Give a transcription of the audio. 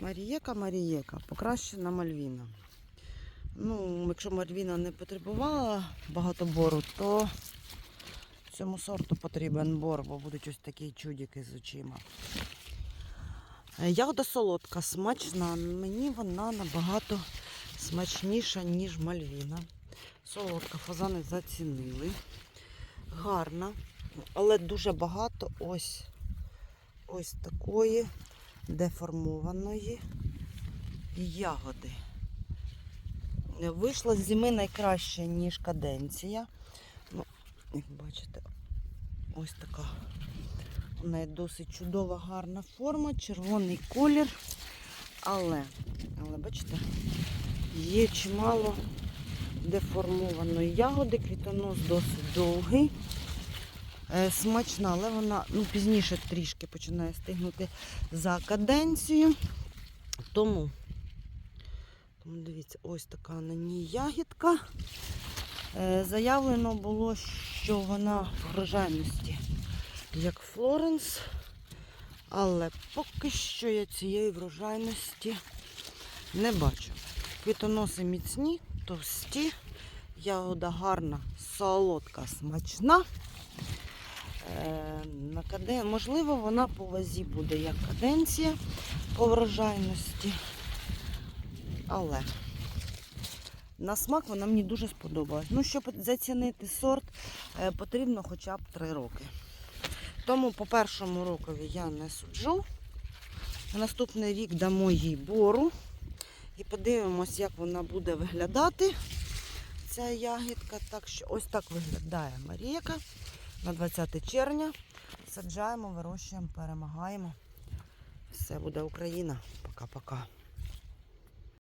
Марієка, Марієка, покращена мальвіна. Ну, якщо мальвіна не потребувала багато бору, то цьому сорту потрібен бор, бо будуть ось такі чудики з очима. Е, Ягода солодка, смачна. Мені вона набагато смачніша, ніж мальвіна. Солодка, фазани зацінили. Гарна, але дуже багато ось, ось такої деформованої ягоди. Вийшла з зими найкраще, ніж каденція. Ну, як бачите, ось така. У неї досить чудова, гарна форма, червоний колір. Але, але бачите, є чимало деформованої ягоди, квітонос досить довгий. Е, Смачна, але вона ну, пізніше трішки починає стигнути за каденцію. Тому, тому дивіться, ось така на ній ягідка. Е, Заявлено було, що вона в врожайності як Флоренс, але поки що я цієї врожайності не бачу. Квітоноси міцні, товсті, ягода гарна, солодка, смачна. Е, на каден... Можливо, вона по вазі буде як каденція по врожайності. Але на смак вона мені дуже сподобалась. Ну, щоб зацінити сорт, е, потрібно хоча б 3 роки. Тому по першому рокові я не суджу. Наступний рік дамо їй бору. І подивимось, як вона буде виглядати. Ця ягідка. Так що ось так виглядає Марійка на 20 червня. Саджаємо, вирощуємо, перемагаємо. Все буде Україна. Пока-пока.